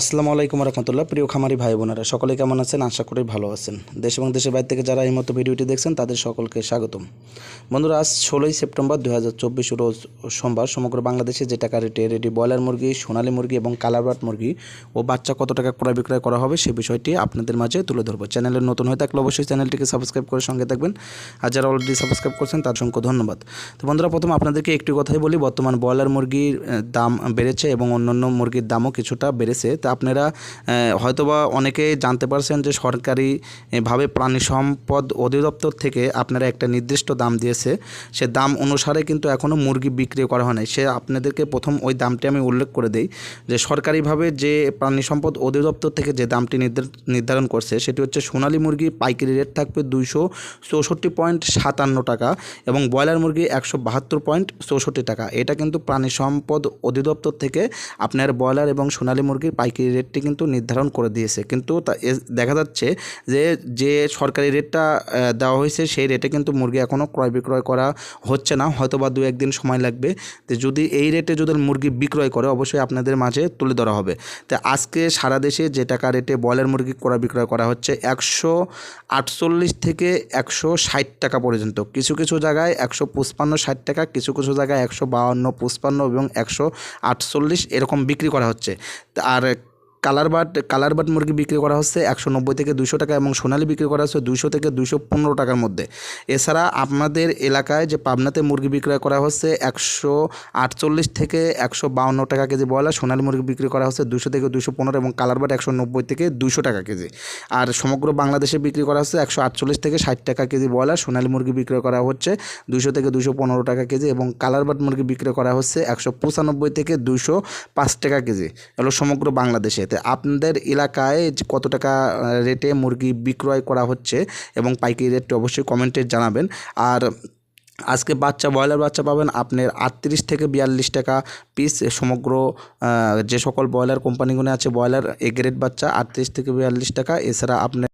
আসসালামু আলাইকুম রহমতুল্লাহ। প্রিয় খামারি ভাই বোনেরা, সকলে কেমন আছেন? আশা করি ভালো আছেন। দেশ এবং দেশের বাইরে থেকে যারা এই মতো ভিডিওটি দেখছেন, তাদের সকলকে স্বাগতম। বন্ধুরা, আজ ষোলোই সেপ্টেম্বর দু হাজার চব্বিশ রোজ সোমবার, সমগ্র বাংলাদেশে যে টাকা রেটে, রেডি ব্রয়লার মুরগি, সোনালী মুরগি এবং কালারবাট মুরগি ও বাচ্চা কত টাকা ক্রয় বিক্রয় করা হবে, সে বিষয়টি আপনাদের মাঝে তুলে ধরবো। চ্যানেলের নতুন হয়ে থাকলে অবশ্যই চ্যানেলটিকে সাবস্ক্রাইব করে সঙ্গে থাকবেন। আর যারা অলরেডি সাবস্ক্রাইব করছেন, তার অসংখ্য ধন্যবাদ। তো বন্ধুরা, প্রথম আপনাদেরকে একটি কথাই বলি, বর্তমান ব্রয়লার মুরগির দাম বেড়েছে এবং অন্যান্য মুরগির দামও কিছুটা বেড়েছে। আপনারা হয়তোবা অনেকে জানতে পারছেন যে সরকারি ভাবে প্রাণী সম্পদ অধিদপ্তর থেকে আপনারা একটা নির্দিষ্ট দাম দিয়েছে। সে দাম অনুসারে কিন্তু এখনও মুরগি বিক্রি করা হয় নাই। সে আপনাদেরকে প্রথম ওই দামটি আমি উল্লেখ করে দিই যে সরকারিভাবে যে প্রাণী সম্পদ অধিদপ্তর থেকে যে দামটি নির্ধার- নির্ধারণ করছে সেটি হচ্ছে সোনালী মুরগি পাইকারি রেট থাকবে দুইশো চৌষট্টি পয়েন্ট সাতান্ন টাকা এবং ব্রয়লার মুরগি একশো বাহাত্তর পয়েন্ট চৌষট্টি টাকা। এটা কিন্তু প্রাণী সম্পদ অধিদপ্তর থেকে আপনার ব্রয়লার এবং সোনালী মুরগির পাইকারি রেটটি কিন্তু নির্ধারণ করে দিয়েছে। কিন্তু দেখা যাচ্ছে যে যে সরকারি রেটটা দেওয়া হয়েছে সেই রেটে কিন্তু মুরগি এখনও ক্রয় বিক্রয় করা হচ্ছে না। হয়তো বা দু একদিন সময় লাগবে। তো যদি এই রেটে যদি মুরগি বিক্রয় করে, অবশ্যই আপনাদের মাঝে তুলে ধরা হবে। তো আজকে সারা দেশে যে টাকা রেটে ব্রয়লার মুরগি ক্রয় বিক্রয় করা হচ্ছে, একশো আটচল্লিশ থেকে একশো ষাট টাকা পর্যন্ত। কিছু কিছু জায়গায় একশো পঁচপান্ন, ষাট টাকা, কিছু কিছু জায়গায় একশো বাউন্ন, পঁচপান্ন এবং একশো আটচল্লিশ এরকম বিক্রি করা হচ্ছে। আর কালার বাট কালার বাট মুরগি বিক্রি করা হচ্ছে একশো নব্বই থেকে দুশো টাকা এবং সোনালি বিক্রি করা হচ্ছে দুশো থেকে দুশো পনেরো টাকার মধ্যে। এছাড়া আপনাদের এলাকায় যে পাবনাতে মুরগি বিক্রয় করা হচ্ছে একশো আটচল্লিশ থেকে একশো বাউন্ন টাকা কেজি বয়লা সোনালি মুরগি বিক্রি করা হচ্ছে দুশো থেকে দুশো পনেরো এবং কালার বাট একশো নব্বই থেকে দুশো টাকা কেজি। আর সমগ্র বাংলাদেশে বিক্রি করা হচ্ছে একশো আটচল্লিশ থেকে ষাট টাকা কেজি ব্রয়লার, সোনালী মুরগি বিক্রি করা হচ্ছে দুশো থেকে দুশো পনেরো টাকা কেজি এবং কালার বাট মুরগি বিক্রি করা হচ্ছে একশো পঁচানব্বই থেকে দুশো পাঁচ টাকা কেজি। হলো সমগ্র বাংলাদেশে। তো আপনাদের এলাকায় কত টাকা রেটে মুরগি বিক্রয় করা হচ্ছে এবং পাইকারি রেটটি অবশ্যই কমেন্টে জানাবেন। আর আজকে বাচ্চা, ব্রয়লার বাচ্চা পাবেন আপনার আটত্রিশ থেকে বিয়াল্লিশ টাকা পিস সমগ্র যে সকল ব্রয়লার কোম্পানিগুলো আছে, ব্রয়লার এ গ্রেড বাচ্চা আটত্রিশ থেকে বিয়াল্লিশ টাকা, এছাড়া আপনার